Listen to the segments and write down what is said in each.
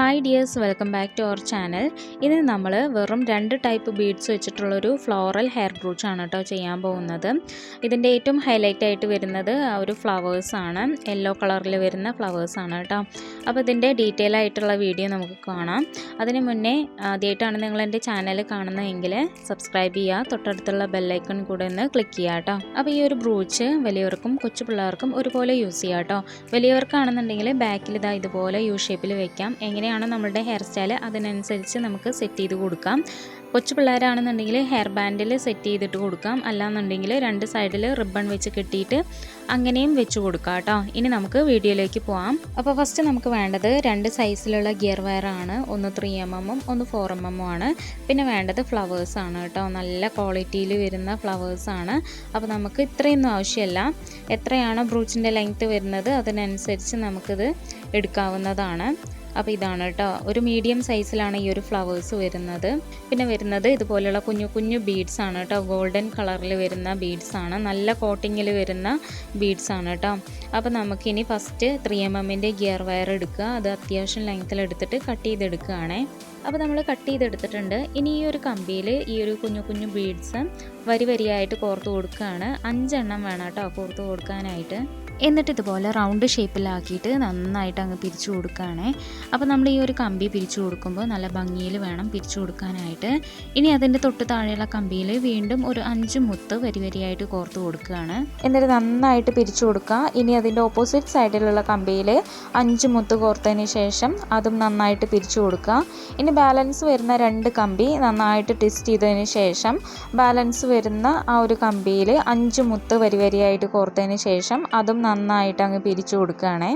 Hi dears welcome back to our channel ഇന്ന് നമ്മൾ വെറും രണ്ട് ടൈപ്പ് ബീഡ്സ് വെച്ചിട്ടുള്ളൊരു ഫ്ലോറൽ ഹെയർ ബ്രൂച്ച് ആണ് കേട്ടോ ചെയ്യാൻ പോകുന്നത്. ഇതിന്റെ ഏറ്റവും ഹൈലൈറ്റ് ആയിട്ട് വരുന്നത് ഒരു ഫ്ലവേഴ്സാണ് യെല്ലോ കളറിൽ വരുന്ന ഫ്ലവേഴ്സാണ് കേട്ടോ അപ്പോൾ ഇതിന്റെ ഡീറ്റെയിൽ ആയിട്ടുള്ള വീഡിയോ നമുക്ക് കാണാം. അതിന് മുന്നേ ആദ്യമായിട്ടാണ് നിങ്ങൾ എന്റെ ചാനൽ കാണുന്നതെങ്കിൽ സബ്സ്ക്രൈബ് ചെയ്യുക തൊട്ടടുത്തുള്ള ബെല്ലൈക്കൺ കൂടെ ഒന്ന് ക്ലിക്ക് ചെയ്യുക കേട്ടോ അപ്പോൾ ഈ ഒരു ബ്രൂച്ച് വലിയവർക്കും കൊച്ചു പിള്ളേർക്കും ഒരുപോലെ യൂസ് ചെയ്യാം കേട്ടോ വലിയവർക്കാണെന്നുണ്ടെങ്കിൽ ബാക്കിൽ ഇതാ ഇതുപോലെ യു ഷേപ്പിൽ വെക്കാം. എങ്ങനെയാണ് നമ്മളുടെ ഹെയർ സ്റ്റൈൽ അതിനനുസരിച്ച് നമുക്ക് സെറ്റ് ചെയ്ത് കൊടുക്കാം. കൊച്ചു പിള്ളേരാണെന്നുണ്ടെങ്കിൽ ഹെയർ ബാൻഡിൽ സെറ്റ് ചെയ്തിട്ട് കൊടുക്കാം. അല്ലാന്നുണ്ടെങ്കിൽ രണ്ട് സൈഡിൽ റിബൺ വെച്ച് കെട്ടിയിട്ട് അങ്ങനെയും വെച്ച് കൊടുക്കാം കേട്ടോ. ഇനി നമുക്ക് വീഡിയോയിലേക്ക് പോവാം. അപ്പോൾ ഫസ്റ്റ് നമുക്ക് വേണ്ടത് രണ്ട് സൈസിലുള്ള ഗിയർ വയർ ആണ്. ഒന്ന് ത്രീ എം എമ്മും ഒന്ന് ഫോർ എം എമ്മും ആണ്. പിന്നെ വേണ്ടത് ഫ്ലവേഴ്സ് ആണ് കേട്ടോ. നല്ല ക്വാളിറ്റിയിൽ വരുന്ന ഫ്ലവേഴ്സ് ആണ്. അപ്പോൾ നമുക്ക് ഇത്രയൊന്നും ആവശ്യമല്ല എത്രയാണോ ബ്രൂച്ചിന്റെ ലെങ്ത്ത് വരുന്നത് അതിനനുസരിച്ച് നമുക്കിത് എടുക്കാവുന്നതാണ്. അപ്പോൾ ഇതാണ് കേട്ടോ. ഒരു മീഡിയം സൈസിലാണ് ഈ ഒരു ഫ്ലവേഴ്സ് വരുന്നത്. പിന്നെ വരുന്നത് ഇതുപോലെയുള്ള കുഞ്ഞു കുഞ്ഞു ബീഡ്സ് ആണ് കേട്ടോ. ഗോൾഡൻ കളറിൽ വരുന്ന ബീഡ്സ് ആണ്. നല്ല കോട്ടിങ്ങിൽ വരുന്ന ബീഡ്സ് ആണ് കേട്ടോ. അപ്പോൾ നമുക്കിനി ഫസ്റ്റ് ത്രീ എം എമ്മിന്റെ ഗിയർ വയർ എടുക്കുക. അത് അത്യാവശ്യം ലെങ്ത്തിൽ എടുത്തിട്ട് കട്ട് ചെയ്തെടുക്കുകയാണേ. അപ്പോൾ നമ്മൾ കട്ട് ചെയ്തെടുത്തിട്ടുണ്ട്. ഇനി ഈ ഒരു കമ്പിയിൽ ഈ ഒരു കുഞ്ഞു കുഞ്ഞു ബീഡ്സ് വരി വരിയായിട്ട് കോർത്ത് കൊടുക്കുകയാണ്. അഞ്ചെണ്ണം വേണം കേട്ടോ കോർത്ത് കൊടുക്കാനായിട്ട്. എന്നിട്ട് ഇതുപോലെ റൗണ്ട് ഷേപ്പിലാക്കിയിട്ട് നന്നായിട്ട് അങ്ങ് പിരിച്ചു കൊടുക്കുകയാണേ. അപ്പോൾ നമ്മൾ ഈ ഒരു കമ്പി പിരിച്ചു കൊടുക്കുമ്പോൾ നല്ല ഭംഗിയിൽ വേണം പിരിച്ചു കൊടുക്കാനായിട്ട്. ഇനി അതിന്റെ തൊട്ട് താഴെയുള്ള കമ്പിയിൽ വീണ്ടും ഒരു അഞ്ച് മുത്ത് വരി വരിയായിട്ട് കോർത്ത് കൊടുക്കുകയാണ്. എന്നിട്ട് നന്നായിട്ട് പിരിച്ചു കൊടുക്കുക. ഇനി അതിന്റെ ഓപ്പോസിറ്റ് സൈഡിലുള്ള കമ്പിയിൽ അഞ്ച് മുത്ത് കോർത്തതിന് ശേഷം അതും നന്നായിട്ട് പിരിച്ചു കൊടുക്കുക. ഇനി ബാലൻസ് വരുന്ന രണ്ട് കമ്പി നന്നായിട്ട് ട്വിസ്റ്റ് ചെയ്തതിന് ശേഷം ബാലൻസ് വരുന്ന ആ ഒരു കമ്പിയിൽ അഞ്ച് മുത്ത് വരി വരിയായിട്ട് കോർത്തതിന് ശേഷം അതും നന്നായിട്ട് അങ്ങ് പിരിച്ചു കൊടുക്കുകയാണേ.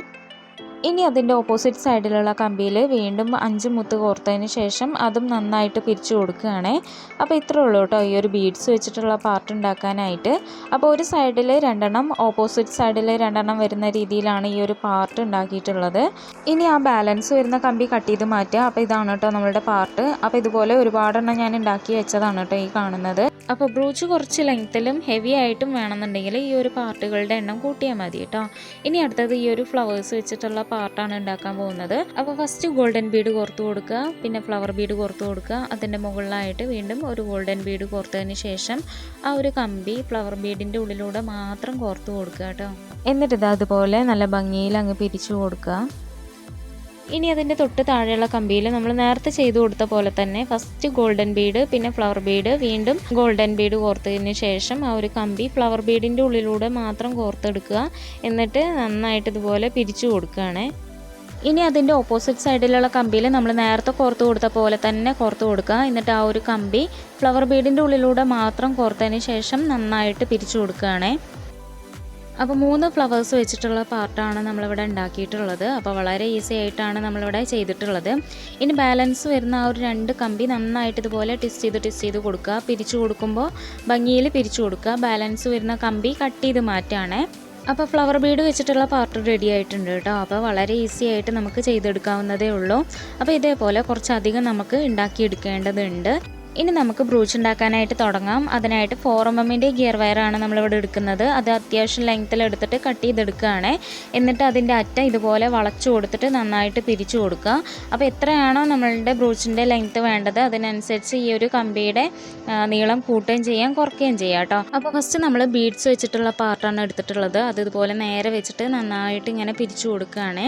ഇനി അതിന്റെ ഓപ്പോസിറ്റ് സൈഡിലുള്ള കമ്പിയിൽ വീണ്ടും അഞ്ച് മുത്ത് കോർത്തതിന് ശേഷം അതും നന്നായിട്ട് പിരിച്ചു കൊടുക്കുകയാണ്. അപ്പോൾ ഇത്രേ ഉള്ളൂ കേട്ടോ ഈ ഒരു ബീഡ്സ് വെച്ചിട്ടുള്ള പാർട്ട് ഉണ്ടാക്കാനായിട്ട്. അപ്പോൾ ഒരു സൈഡിൽ രണ്ടെണ്ണം ഓപ്പോസിറ്റ് സൈഡിൽ രണ്ടെണ്ണം വരുന്ന രീതിയിലാണ് ഈ ഒരു പാർട്ട് ഉണ്ടാക്കിയിട്ടുള്ളത്. ഇനി ആ ബാലൻസ് വരുന്ന കമ്പി കട്ട് ചെയ്ത് മാറ്റുക. അപ്പോൾ ഇതാണ് കേട്ടോ നമ്മളുടെ പാർട്ട് അപ്പോൾ ഇതുപോലെ ഒരുപാടെണ്ണം ഞാൻ ഉണ്ടാക്കി വെച്ചതാണ് കേട്ടോ ഈ കാണുന്നത്. അപ്പോൾ ബ്രൂച്ച് കുറച്ച് ലെങ്ത്തിലും ഹെവി ആയിട്ടും വേണമെന്നുണ്ടെങ്കിൽ ഈ ഒരു പാർട്ടുകളുടെ എണ്ണം കൂട്ടിയാൽ മതി കേട്ടോ. ഇനി അടുത്തത് ഈ ഒരു ഫ്ലവേഴ്സ് വെച്ചിട്ടുള്ള പാർട്ടാണ് ഉണ്ടാക്കാൻ പോകുന്നത്. അപ്പോൾ ഫസ്റ്റ് ഗോൾഡൻ ബീഡ് കോർത്ത് കൊടുക്കുക പിന്നെ ഫ്ലവർ ബീഡ് കോർത്ത് കൊടുക്കുക. അതിന്റെ മുകളിലായിട്ട് വീണ്ടും ഒരു ഗോൾഡൻ ബീഡ് കോർത്തതിന് ശേഷം ആ ഒരു കമ്പി ഫ്ലവർ ബീഡിന്റെ ഉള്ളിലൂടെ മാത്രം കോർത്ത് കൊടുക്കുക കേട്ടോ. എന്നിട്ട് ഇത് അതുപോലെ നല്ല ഭംഗിയിൽ അങ്ങ് പിരിച്ചു കൊടുക്കുക. ഇനി അതിന്റെ തൊട്ട് താഴെയുള്ള കമ്പിയിൽ നമ്മൾ നേരത്തെ ചെയ്തു കൊടുത്ത പോലെ തന്നെ ഫസ്റ്റ് ഗോൾഡൻ ബീഡ് പിന്നെ ഫ്ലവർ ബീഡ് വീണ്ടും ഗോൾഡൻ ബീഡ് കോർത്തതിന് ശേഷം ആ ഒരു കമ്പി ഫ്ലവർ ബീഡിന്റെ ഉള്ളിലൂടെ മാത്രം കോർത്തെടുക്കുക. എന്നിട്ട് നന്നായിട്ട് ഇതുപോലെ പിരിച്ചു കൊടുക്കുകയാണ്. ഇനി അതിന്റെ ഓപ്പോസിറ്റ് സൈഡിലുള്ള കമ്പിയിൽ നമ്മൾ നേരത്തെ കോർത്ത് കൊടുത്ത പോലെ തന്നെ കോർത്ത് കൊടുക്കുക. എന്നിട്ട് ആ ഒരു കമ്പി ഫ്ലവർ ബീഡിന്റെ ഉള്ളിലൂടെ മാത്രം കോർത്തതിന് ശേഷം നന്നായിട്ട് പിരിച്ചു കൊടുക്കുകയാണേ. അപ്പോൾ മൂന്ന് ഫ്ലവേഴ്സ് വെച്ചിട്ടുള്ള പാർട്ടാണ് നമ്മളിവിടെ ഉണ്ടാക്കിയിട്ടുള്ളത്. അപ്പോൾ വളരെ ഈസി ആയിട്ടാണ് നമ്മളിവിടെ ചെയ്തിട്ടുള്ളത്. ഇനി ബാലൻസ് വരുന്ന ആ ഒരു രണ്ട് കമ്പി നന്നായിട്ട് ഇതുപോലെ ടിസ്റ്റ് ചെയ്ത് ടിസ്റ്റ് ചെയ്ത് കൊടുക്കുക. പിരിച്ചു കൊടുക്കുമ്പോൾ ഭംഗിയിൽ പിരിച്ചു കൊടുക്കുക. ബാലൻസ് വരുന്ന കമ്പി കട്ട് ചെയ്ത് മാറ്റുകയാണേ. അപ്പോൾ ഫ്ലവർ ബീഡ് വെച്ചിട്ടുള്ള പാർട്ട് റെഡി ആയിട്ടുണ്ട് കേട്ടോ. അപ്പോൾ വളരെ ഈസി ആയിട്ട് നമുക്ക് ചെയ്തെടുക്കാവുന്നതേ ഉള്ളൂ. അപ്പോൾ ഇതേപോലെ കുറച്ചധികം നമുക്ക് ഉണ്ടാക്കിയെടുക്കേണ്ടതുണ്ട്. ഇനി നമുക്ക് ബ്രൂച്ച് ഉണ്ടാക്കാനായിട്ട് തുടങ്ങാം. അതിനായിട്ട് ഫോർ എം എമ്മിന്റെ ഗിയർ വയറാണ് നമ്മളിവിടെ എടുക്കുന്നത്. അത് അത്യാവശ്യം ലെങ്ത്തിൽ എടുത്തിട്ട് കട്ട് ചെയ്തെടുക്കുകയാണ്. എന്നിട്ട് അതിന്റെ അറ്റ ഇതുപോലെ വളച്ചു കൊടുത്തിട്ട് നന്നായിട്ട് പിരിച്ചു കൊടുക്കുക. അപ്പോൾ എത്രയാണോ നമ്മളുടെ ബ്രൂച്ചിന്റെ ലെങ്ത്ത് വേണ്ടത് അതിനനുസരിച്ച് ഈ ഒരു കമ്പിയുടെ നീളം കൂട്ടുകയും ചെയ്യാം കുറയ്ക്കുകയും ചെയ്യാം കേട്ടോ. അപ്പോൾ ഫസ്റ്റ് നമ്മൾ ബീഡ്സ് വെച്ചിട്ടുള്ള പാർട്ടാണ് എടുത്തിട്ടുള്ളത്. അത് ഇതുപോലെ നേരെ വെച്ചിട്ട് നന്നായിട്ട് ഇങ്ങനെ പിരിച്ചു കൊടുക്കുകയാണ്.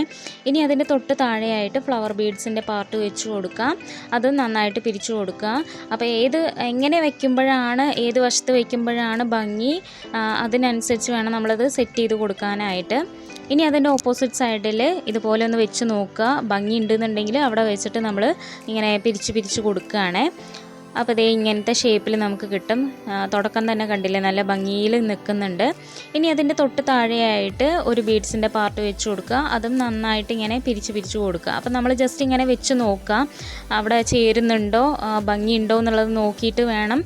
ഇനി അതിന്റെ തൊട്ട് താഴെയായിട്ട് ഫ്ലവർ ബീഡ്സിന്റെ പാർട്ട് വെച്ച് കൊടുക്കാം അത് നന്നായിട്ട് പിരിച്ചു കൊടുക്കുക. അപ്പോൾ ഏത് എങ്ങനെ വെക്കുമ്പോഴാണ് ഏത് വശത്ത് വെക്കുമ്പോഴാണ് ഭംഗി അതിനനുസരിച്ച് വേണം നമ്മളത് സെറ്റ് ചെയ്ത് കൊടുക്കാനായിട്ട്. ഇനി അതിന്റെ ഓപ്പോസിറ്റ് സൈഡിൽ ഇതുപോലെ ഒന്ന് വെച്ച് നോക്കുക. ഭംഗി ഉണ്ടെന്നുണ്ടെങ്കിൽ അവിടെ വെച്ചിട്ട് നമ്മൾ ഇങ്ങനെ പിരിച്ച് പിരിച്ച് കൊടുക്കുകയാണ്. അപ്പോൾ ഇതേ ഇങ്ങനത്തെ ഷേപ്പിൽ നമുക്ക് കിട്ടും. തുടക്കം തന്നെ കണ്ടില്ലേ നല്ല ഭംഗിയിൽ നിൽക്കുന്നുണ്ട്. ഇനി അതിന്റെ തൊട്ട് താഴെയായിട്ട് ഒരു ബീഡ്സിന്റെ പാർട്ട് വെച്ച് കൊടുക്കുക. അതും നന്നായിട്ട് ഇങ്ങനെ പിരിച്ച് പിരിച്ച് കൊടുക്കുക. അപ്പോൾ നമ്മൾ ജസ്റ്റ് ഇങ്ങനെ വെച്ച് നോക്കുക. അവിടെ ചേരുന്നുണ്ടോ? ഭംഗിയുണ്ടോ എന്നുള്ളത് നോക്കിയിട്ട് വേണം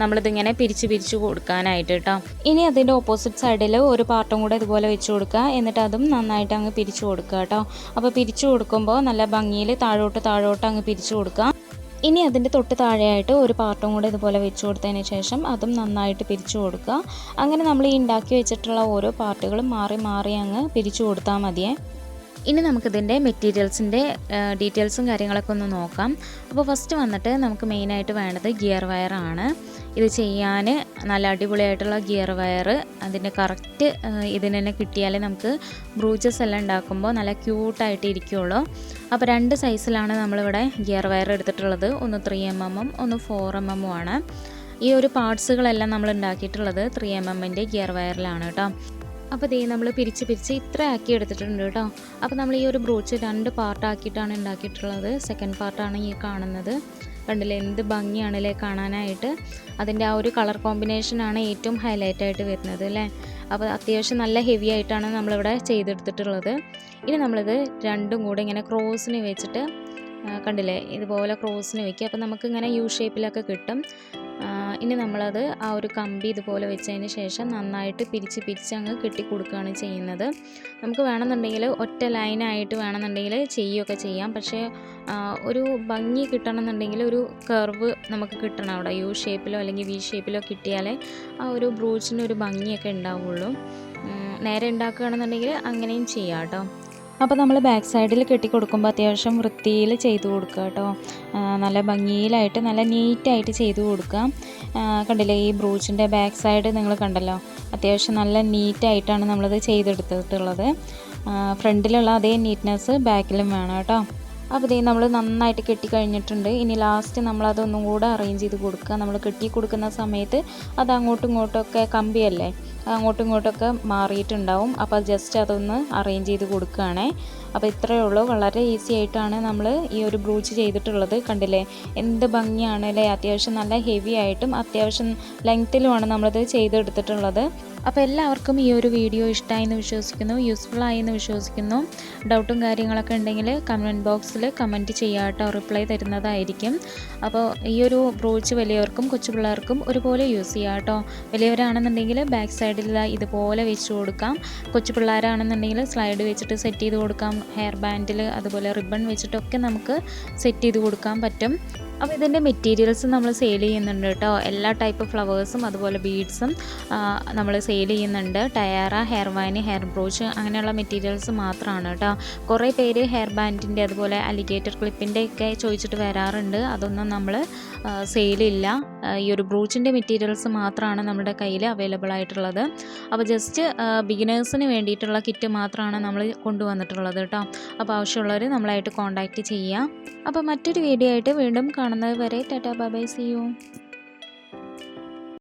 നമ്മളിതിങ്ങനെ പിരിച്ച് പിരിച്ച് കൊടുക്കാനായിട്ട് കേട്ടോ. ഇനി അതിന്റെ ഓപ്പോസിറ്റ് സൈഡിൽ ഒരു പാർട്ടും കൂടെ ഇതുപോലെ വെച്ച് കൊടുക്കുക. എന്നിട്ട് അതും നന്നായിട്ട് അങ്ങ് പിരിച്ചു കൊടുക്കുക കേട്ടോ. അപ്പോൾ പിരിച്ചു കൊടുക്കുമ്പോൾ നല്ല ഭംഗിയിൽ താഴോട്ട് താഴോട്ട് അങ്ങ് പിരിച്ചു കൊടുക്കുക. ഇനി അതിന്റെ തൊട്ട് താഴെയായിട്ട് ഒരു പാർട്ടും കൂടെ ഇതുപോലെ വെച്ച് കൊടുത്തതിന് ശേഷം അതും നന്നായിട്ട് പിരിച്ചു കൊടുക്കുക. അങ്ങനെ നമ്മൾ ഈ ഉണ്ടാക്കി വെച്ചിട്ടുള്ള ഓരോ പാർട്ടുകളും മാറി മാറി അങ്ങ് പിരിച്ചു കൊടുത്താൽ മതിയേ. ഇനി നമുക്കിതിന്റെ മെറ്റീരിയൽസിന്റെ ഡീറ്റെയിൽസും കാര്യങ്ങളൊക്കെ ഒന്ന് നോക്കാം. അപ്പോൾ ഫസ്റ്റ് വന്നിട്ട് നമുക്ക് മെയിനായിട്ട് വേണ്ടത് ഗിയർ വയറാണ്. ഇത് ചെയ്യാൻ നല്ല അടിപൊളിയായിട്ടുള്ള ഗിയർ വയർ അതിന്റെ കറക്റ്റ് ഇതിന് തന്നെ കിട്ടിയാലേ നമുക്ക് ബ്രൂച്ചസ് എല്ലാം ഉണ്ടാക്കുമ്പോൾ നല്ല ക്യൂട്ടായിട്ട് ഇരിക്കുകയുള്ളൂ അപ്പോൾ രണ്ട് സൈസിലാണ് നമ്മളിവിടെ ഗിയർ വയർ എടുത്തിട്ടുള്ളത്. ഒന്ന് ത്രീ എം എമ്മും ഒന്ന് ഫോർ എം എമ്മും ആണ്. ഈ ഒരു പാർട്സുകളെല്ലാം നമ്മൾ ഉണ്ടാക്കിയിട്ടുള്ളത് ത്രീ എം എമ്മിന്റെ ഗിയർ വയറിലാണ് കേട്ടോ. അപ്പോൾ ദേ നമ്മൾ പിരിച്ച് പിരിച്ച് ഇത്ര ആക്കി എടുത്തിട്ടുണ്ട് കേട്ടോ. അപ്പോൾ നമ്മൾ ഈ ഒരു ബ്രൂച്ച് രണ്ട് പാർട്ടാക്കിയിട്ടാണ് ഉണ്ടാക്കിയിട്ടുള്ളത്. സെക്കൻഡ് പാർട്ടാണ് ഈ കാണുന്നത്. കണ്ടില്ലേ? എന്ത് ഭംഗിയാണല്ലേ കാണാനായിട്ട്. അതിന്റെ ആ ഒരു കളർ കോമ്പിനേഷനാണ് ഏറ്റവും ഹൈലൈറ്റ് ആയിട്ട് വരുന്നത് അല്ലേ? അപ്പോൾ അത്യാവശ്യം നല്ല ഹെവി ആയിട്ടാണ് നമ്മളിവിടെ ചെയ്തെടുത്തിട്ടുള്ളത്. ഇനി നമ്മളിത് രണ്ടും കൂടെ ഇങ്ങനെ ക്രോസിന് വെച്ചിട്ട് കണ്ടില്ലേ? ഇതുപോലെ ക്രോസിന് വയ്ക്കുക അപ്പോൾ നമുക്കിങ്ങനെ യു ഷേപ്പിലൊക്കെ കിട്ടും. ഇനി നമ്മളത് ആ ഒരു കമ്പി ഇതുപോലെ വെച്ചതിന് ശേഷം നന്നായിട്ട് പിരിച്ച് പിരിച്ച് അങ്ങ് കെട്ടി കൊടുക്കുകയാണ് ചെയ്യുന്നത്. നമുക്ക് വേണമെന്നുണ്ടെങ്കിൽ ഒറ്റ ലൈനായിട്ട് വേണമെന്നുണ്ടെങ്കിൽ ചെയ്യുകയൊക്കെ ചെയ്യാം. പക്ഷേ ഒരു ഭംഗി കിട്ടണമെന്നുണ്ടെങ്കിൽ ഒരു കർവ് നമുക്ക് കിട്ടണം അവിടെ. യു ഷേപ്പിലോ അല്ലെങ്കിൽ വി ഷേപ്പിലോ കിട്ടിയാലേ ആ ഒരു ബ്രൂച്ചിന് ഒരു ഭംഗിയൊക്കെ ഉണ്ടാവുള്ളൂ. നേരെ ഉണ്ടാക്കുകയാണെന്നുണ്ടെങ്കിൽ അങ്ങനെയും ചെയ്യാം കേട്ടോ. അപ്പോൾ നമ്മൾ ബാക്ക് സൈഡിൽ കെട്ടി കൊടുക്കുമ്പോൾ അത്യാവശ്യം വൃത്തിയിൽ ചെയ്ത് കൊടുക്കുക കേട്ടോ. നല്ല ഭംഗിയിലായിട്ട് നല്ല നീറ്റായിട്ട് ചെയ്ത് കൊടുക്കുക. കണ്ടില്ലേ ഈ ബ്രൂച്ചിന്റെ ബാക്ക് സൈഡ് നിങ്ങൾ കണ്ടല്ലോ? അത്യാവശ്യം നല്ല നീറ്റായിട്ടാണ് നമ്മളത് ചെയ്തെടുത്തിട്ടുള്ളത്. ഫ്രണ്ടിലുള്ള അതേ നീറ്റ്നെസ് ബാക്കിലും വേണം കേട്ടോ. അപ്പോൾ ഇതേ നമ്മൾ നന്നായിട്ട് കെട്ടി കഴിഞ്ഞിട്ടുണ്ട് ഇനി ലാസ്റ്റ് നമ്മളതൊന്നും കൂടെ അറേഞ്ച് ചെയ്ത് കൊടുക്കുക. നമ്മൾ കെട്ടി കൊടുക്കുന്ന സമയത്ത് അത് അങ്ങോട്ടും ഇങ്ങോട്ടൊക്കെ കമ്പിയല്ലേ? അങ്ങോട്ടും ഇങ്ങോട്ടൊക്കെ മാറിയിട്ടുണ്ടാവും അപ്പോൾ ജസ്റ്റ് അതൊന്ന് അറേഞ്ച് ചെയ്ത് കൊടുക്കുകയാണേ. അപ്പോൾ ഇത്രയേ ഉള്ളൂ. വളരെ ഈസി ആയിട്ടാണ് നമ്മൾ ഈ ഒരു ബ്രൂച്ച് ചെയ്തിട്ടുള്ളത്. കണ്ടില്ലേ? എന്ത് ഭംഗിയാണ് അല്ലേ അത്യാവശ്യം നല്ല ഹെവി ആയിട്ടും അത്യാവശ്യം ലെങ്ത്തിലുമാണ് നമ്മളത് ചെയ്തെടുത്തിട്ടുള്ളത്. അപ്പോൾ എല്ലാവർക്കും ഈ ഒരു വീഡിയോ ഇഷ്ടമായി എന്ന് വിശ്വസിക്കുന്നു യൂസ്ഫുൾ ആയി എന്ന് വിശ്വസിക്കുന്നു ഡൗട്ടും കാര്യങ്ങളൊക്കെ ഉണ്ടെങ്കിൽ കമന്റ് ബോക്സിൽ കമന്റ് ചെയ്യാട്ടോ റിപ്ലൈ തരുന്നതായിരിക്കും. അപ്പോൾ ഈ ഒരു ബ്രോച്ച് വലിയവർക്കും കൊച്ചു പിള്ളേർക്കും ഒരുപോലെ യൂസ് ചെയ്യാം കേട്ടോ. വലിയവരാണെന്നുണ്ടെങ്കിൽ ബാക്ക് സൈഡിൽ ഇതുപോലെ വെച്ച് കൊടുക്കാം. കൊച്ചു പിള്ളേരാണെന്നുണ്ടെങ്കിൽ സ്ലൈഡ് വെച്ചിട്ട് സെറ്റ് ചെയ്ത് കൊടുക്കാം. ഹെയർ ബാൻഡിൽ അതുപോലെ റിബൺ വെച്ചിട്ടൊക്കെ നമുക്ക് സെറ്റ് ചെയ്ത് കൊടുക്കാൻ പറ്റും. അപ്പോൾ ഇതിന്റെ മെറ്റീരിയൽസ് നമ്മൾ സെയിൽ ചെയ്യുന്നുണ്ട് കേട്ടോ. എല്ലാ ടൈപ്പ് ഫ്ലവേഴ്സും അതുപോലെ ബീഡ്സും നമ്മൾ സെയിൽ ചെയ്യുന്നുണ്ട്. Tiara hair vine hair brooch അങ്ങനെയുള്ള മെറ്റീരിയൽസ് മാത്രമാണ് കേട്ടോ. കുറേ പേര് ഹെയർ ബാൻഡിന്റെ അതുപോലെ അലിഗേറ്റർ ക്ലിപ്പിന്റെ ഒക്കെ ചോദിച്ചിട്ട് വരാറുണ്ട്. അതൊന്നും നമ്മൾ സെയിലില്ല ഈ ഒരു ബ്രൂച്ചിന്റെ മെറ്റീരിയൽസ് മാത്രമാണ് നമ്മുടെ കയ്യിൽ അവൈലബിൾ ആയിട്ടുള്ളത്. അപ്പോൾ ജസ്റ്റ് ബിഗിനേഴ്സിന് വേണ്ടിയിട്ടുള്ള കിറ്റ് മാത്രമാണ് നമ്മൾ കൊണ്ടുവന്നിട്ടുള്ളത് കേട്ടോ. അപ്പോൾ ആവശ്യമുള്ളവർ നമ്മളായിട്ട് കോൺടാക്റ്റ് ചെയ്യുക അപ്പോൾ മറ്റൊരു വീഡിയോ ആയിട്ട് വീണ്ടും കാണുന്നത് വരെ ടാറ്റാ ബൈ സി യു.